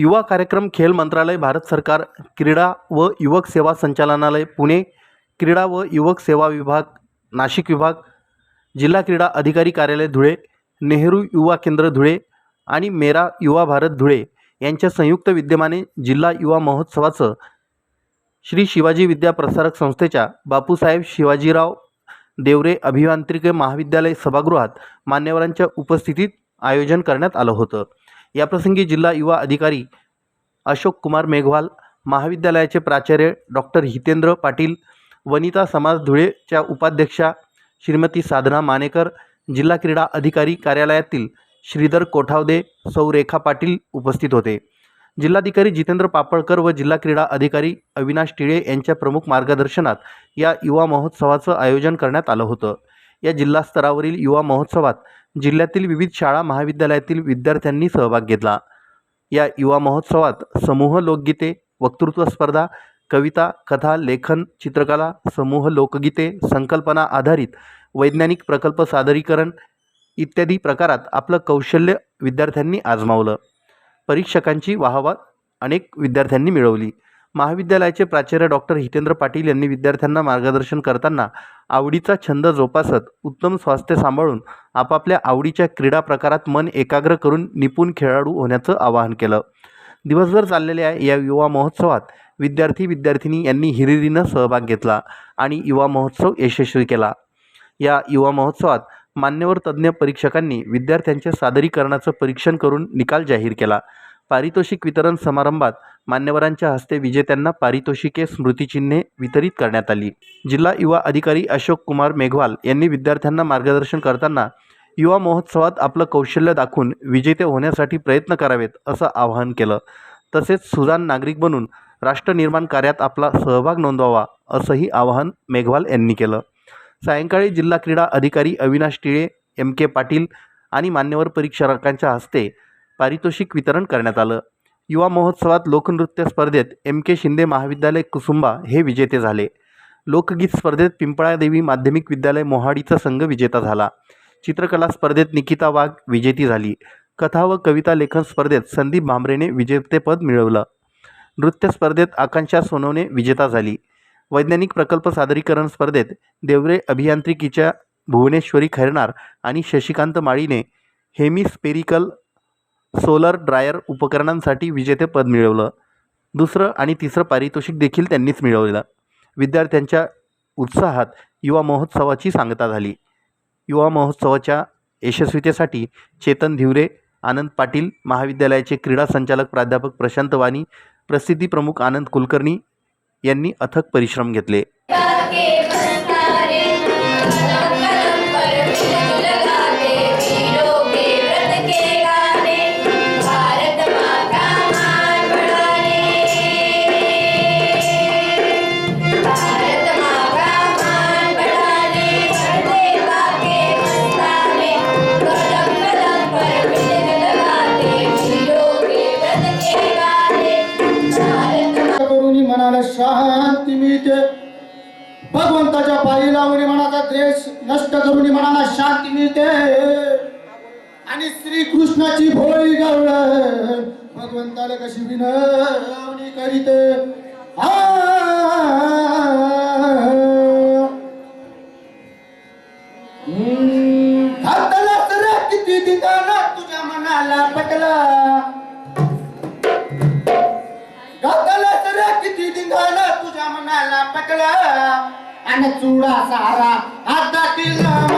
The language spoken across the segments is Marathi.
युवा कार्यक्रम खेल मंत्रालय भारत सरकार क्रीडा व युवक सेवा संचालनालय पुणे क्रीडा व युवक सेवा विभाग नाशिक विभाग जिल्हा क्रीडा अधिकारी कार्यालय धुळे नेहरू युवा केंद्र धुळे आणि मेरा युवा भारत धुळे यांच्या संयुक्त विद्यमाने जिल्हा युवा महोत्सवाचं श्री शिवाजी विद्या प्रसारक संस्थेच्या बापूसाहेब शिवाजीराव देवरे अभियांत्रिकी महाविद्यालय सभागृहात मान्यवरांच्या उपस्थितीत आयोजन करण्यात आलं होतं. याप्रसंगी जिल्हा युवा अधिकारी अशोक कुमार मेघवाल महाविद्यालयाचे प्राचार्य डॉक्टर हितेंद्र पाटील वनिता समाज धुळेच्या उपाध्यक्षा श्रीमती साधना मानेकर जिल्हा क्रीडा अधिकारी कार्यालयातील श्रीधर कोठावदे सौ रेखा पाटील उपस्थित होते. जिल्हाधिकारी जितेंद्र पापळकर व जिल्हा क्रीडा अधिकारी अविनाश टिळे यांच्या प्रमुख मार्गदर्शनात या युवा महोत्सवाचं आयोजन करण्यात आलं होतं. या जिल्हा स्तरावरील युवा महोत्सवात जिल्ह्यातील विविध शाळा महाविद्यालयातील विद्यार्थ्यांनी सहभाग घेतला. या युवा महोत्सवात समूह लोकगीते वक्तृत्व स्पर्धा कविता कथा लेखन चित्रकला समूह लोकगीते संकल्पना आधारित वैज्ञानिक प्रकल्प सादरीकरण इत्यादी प्रकारात आपलं कौशल्य विद्यार्थ्यांनी आजमावलं. परीक्षकांची वाहवा अनेक विद्यार्थ्यांनी मिळवली. महाविद्यालयाचे प्राचार्य डॉक्टर हितेंद्र पाटील यांनी विद्यार्थ्यांना मार्गदर्शन करताना आवडीचा छंद जोपासत उत्तम स्वास्थ्य सांभाळून आपापल्या आवडीच्या क्रीडा प्रकारात मन एकाग्र करून निपुण खेळाडू होण्याचं आवाहन केलं. दिवसभर चाललेल्या या युवा महोत्सवात विद्यार्थी विद्यार्थिनी यांनी हिरिरीनं सहभाग घेतला आणि युवा महोत्सव यशस्वी केला. या युवा महोत्सवात मान्यवर तज्ज्ञ परीक्षकांनी विद्यार्थ्यांच्या सादरीकरणाचं परीक्षण करून निकाल जाहीर केला. पारितोषिक वितरण समारंभात मान्यवरांच्या हस्ते विजेत्यांना पारितोषिके स्मृतिचिन्हे वितरित करण्यात आली. जिल्हा युवा अधिकारी अशोक कुमार मेघवाल यांनी विद्यार्थ्यांना मार्गदर्शन करताना युवा महोत्सवात आपलं कौशल्य दाखवून विजेते होण्यासाठी प्रयत्न करावेत असं आवाहन केलं. तसेच सुजाण नागरिक बनून राष्ट्र निर्माण कार्यात आपला सहभाग नोंदवावा असंही आवाहन मेघवाल यांनी केलं. सायंकाळी जिल्हा क्रीडा अधिकारी अविनाश टिळे एम के पाटील आणि मान्यवर परीक्षकांच्या हस्ते पारितोषिक वितरण करण्यात आलं. युवा महोत्सवात लोकनृत्य स्पर्धेत एम के शिंदे महाविद्यालय कुसुंबा हे विजेते झाले. लोकगीत स्पर्धेत पिंपळादेवी माध्यमिक विद्यालय मोहाडीचा संघ विजेता झाला. चित्रकला स्पर्धेत निकिता वाघ विजेती झाली. कथा व कविता लेखन स्पर्धेत संदीप भांबरेने विजेतेपद मिळवलं. नृत्य स्पर्धेत आकांक्षा सोनवणे विजेता झाली. वैज्ञानिक प्रकल्प सादरीकरण स्पर्धेत देवरे अभियांत्रिकीच्या भुवनेश्वरी खैरनार आणि शशिकांत माळीने हेमिस्पेरिकल सोलर ड्रायर उपकरणांसाठी विजेतेपद मिळवलं. दुसरं आणि तिसरं पारितोषिक देखील त्यांनीच मिळवलं विद्यार्थ्यांच्या उत्साहात युवा महोत्सवाची सांगता झाली. युवा महोत्सवाच्या यशस्वीतेसाठी चेतन धिवरे आनंद पाटील महाविद्यालयाचे क्रीडा संचालक प्राध्यापक प्रशांत वाणी प्रसिद्धी प्रमुख आनंद कुलकर्णी यांनी अथक परिश्रम घेतले. मनाला शांती मिळते. भगवंताच्या पायी लावून मनाचा द्वेष नष्ट करून मनाला शांती मिळते. आणि श्री कृष्णाची भोळी गवळ भगवंताला कशी विनवणी करीते. किती ठिकाणा तुझ्या मनाला पटला. मनाला आणि चुडा सारा हातातील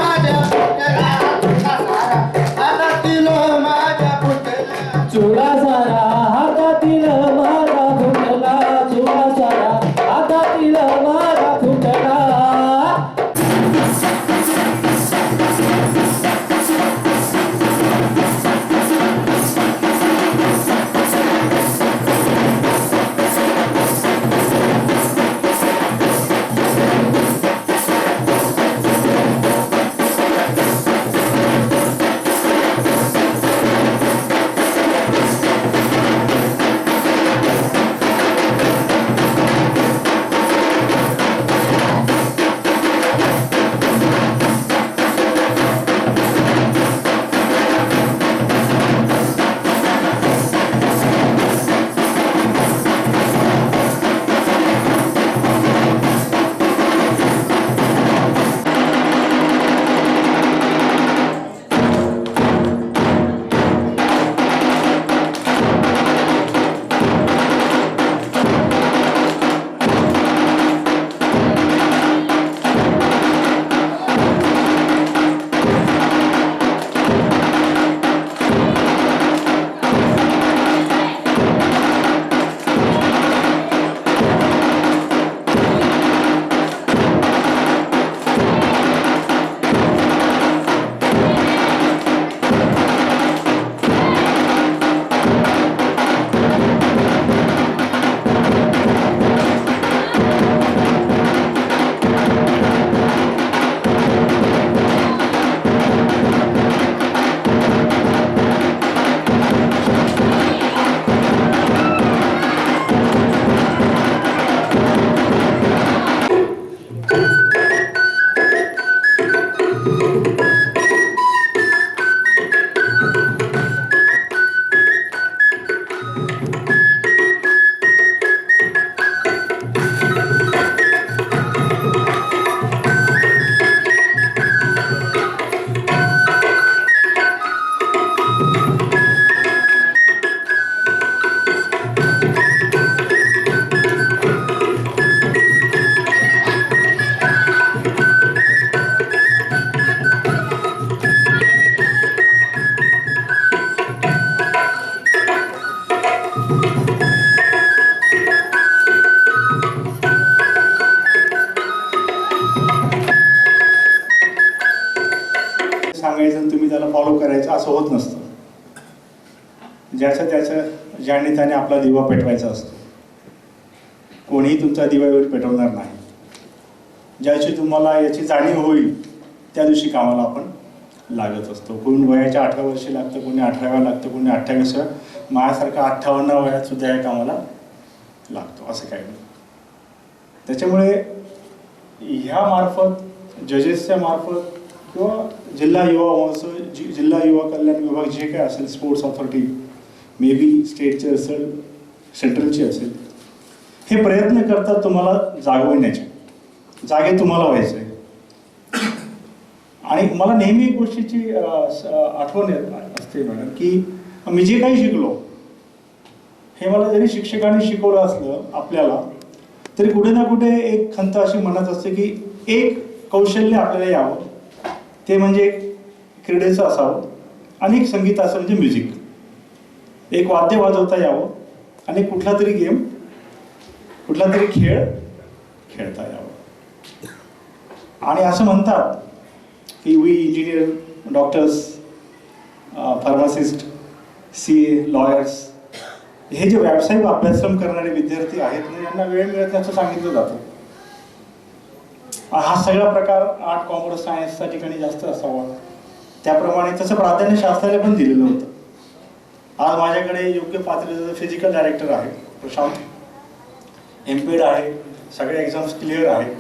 होत नसतं. ज्याचं त्याच्या ज्याने त्याने आपला दिवा पेटवायचा असतो. कोणीही तुमचा दिवा एवढी पेटवणार नाही. ज्याची तुम्हाला याची जाणीव होईल त्या दिवशी कामाला आपण लागत असतो. कोणी वयाच्या अठरा वर्षी लागतं कोणी अठराव्या लागतं कोणी अठ्ठावीसव्या माझ्यासारखा अठ्ठावन्न वयात सुद्धा या कामाला लागतो असं काही नाही. त्याच्यामुळे ह्या मार्फत जजेसच्या मार्फत किंवा जिल्हा युवा महोत्सव जि जिल्हा युवा कल्याण विभाग जे काय असेल स्पोर्ट्स ऑथॉरिटी मे बी स्टेटचे असेल सेंट्रलची असेल हे प्रयत्न करतात तुम्हाला जागवण्याचे जागे तुम्हाला व्हायचं आहे आणि मला नेहमी एक गोष्टीची आठवण येत असते मॅडम की मी जे काही शिकलो हे मला जरी शिक्षकांनी शिकवलं असलं आपल्याला तरी कुठे ना कुठे एक खंत अशी म्हणत असते की एक कौशल्य आपल्याला यावं. ते म्हणजे क्रीडेचं असावं आणि एक संगीताचं म्हणजे म्युझिक एक वाद्य वाजवता यावं आणि कुठला तरी गेम कुठला तरी खेळ खेळता यावं. आणि असं म्हणतात की we engineer doctors pharmacist C A lawyers हे जे व्यावसायिक अभ्यासक्रम करणारे विद्यार्थी आहेत ना यांना वेळ मिळत नाही असं सांगितलं जातं. हा सगळा प्रकार आर्ट कॉमर्स सायन्सच्या ठिकाणी जास्त असावा. त्याप्रमाणे तसं प्राधान्य शास्त्राने पण दिलेलं होतं. आज माझ्याकडे योग्य पातळीचं फिजिकल डायरेक्टर आहे प्रशांत एम आहे सगळे एक्झाम्स क्लिअर आहे.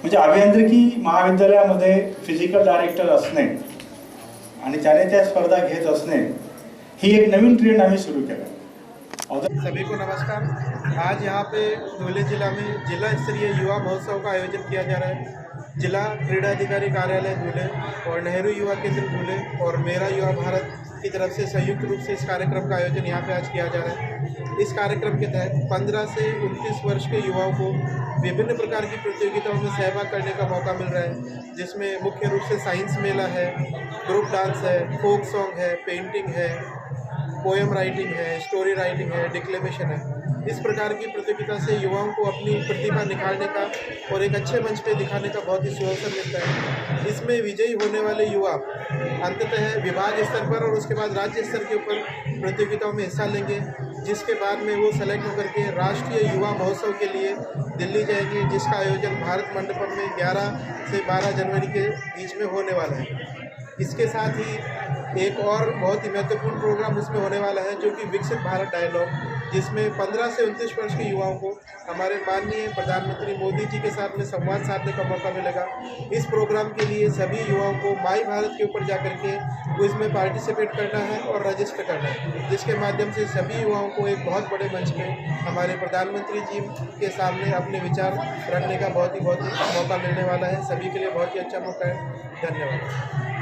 म्हणजे अभियांत्रिकी महाविद्यालयामध्ये फिजिकल डायरेक्टर असणे आणि त्याने त्या स्पर्धा घेत असणे ही एक नवीन ट्रेंड आम्ही सुरू केला सभी को नमस्कार। आज यहाँ पे धुले जिला में जिला स्तरीय युवा महोत्सव का आयोजन किया जा रहा है। जिला क्रीड़ा अधिकारी कार्यालय धुले और नेहरू युवा केंद्र धुले और मेरा युवा भारत की तरफ़ से संयुक्त रूप से इस कार्यक्रम का आयोजन यहाँ पे आज किया जा रहा है। इस कार्यक्रम के तहत 15 से 29 वर्ष के युवाओं को विभिन्न प्रकार की प्रतियोगिताओं में सहभाग करने का मौका मिल रहा है, जिसमें मुख्य रूप से साइंस मेला है, ग्रुप डांस है, फोक सॉन्ग है, पेंटिंग है पोएम राइटिंग है स्टोरी राइटिंग है डिक्लेमेशन है। इस प्रकार की प्रतियोगिता से युवाओं को अपनी प्रतिभा निखारने का और एक अच्छे मंच पे दिखाने का बहुत ही सुअवसर मिलता है। इसमें विजयी होने वाले युवा अंततः विभाग स्तर पर और उसके बाद राज्य स्तर के ऊपर प्रतियोगिताओं में हिस्सा लेंगे, जिसके बाद में वो सेलेक्ट होकर के राष्ट्रीय युवा महोत्सव के लिए दिल्ली जाएँगे, जिसका आयोजन भारत मंडपम में 11 से 12 जनवरी के बीच में होने वाला है। इसके साथ ही एक और बहुत ही महत्वपूर्ण प्रोग्राम उसमें होने वाला है, जो कि विकसित भारत डायलॉग जिसमें 15 से उनतीस वर्ष के युवाओं को हमारे माननीय प्रधानमंत्री मोदी जी के साथ में संवाद साधने का मौका मिलेगा। इस प्रोग्राम के लिए सभी युवाओं को माई भारत के ऊपर जाकर के क्विज में पार्टिसिपेट करना है और रजिस्टर करना है। जिसके माध्यम से सभी युवाओं को एक बहुत बड़े मंच में हमारे प्रधानमंत्री जी के सामने अपने विचार रखने का बहुत ही बहुत मौका मिलने वाला है। सभी के लिए बहुत ही अच्छा मौका है। धन्यवाद।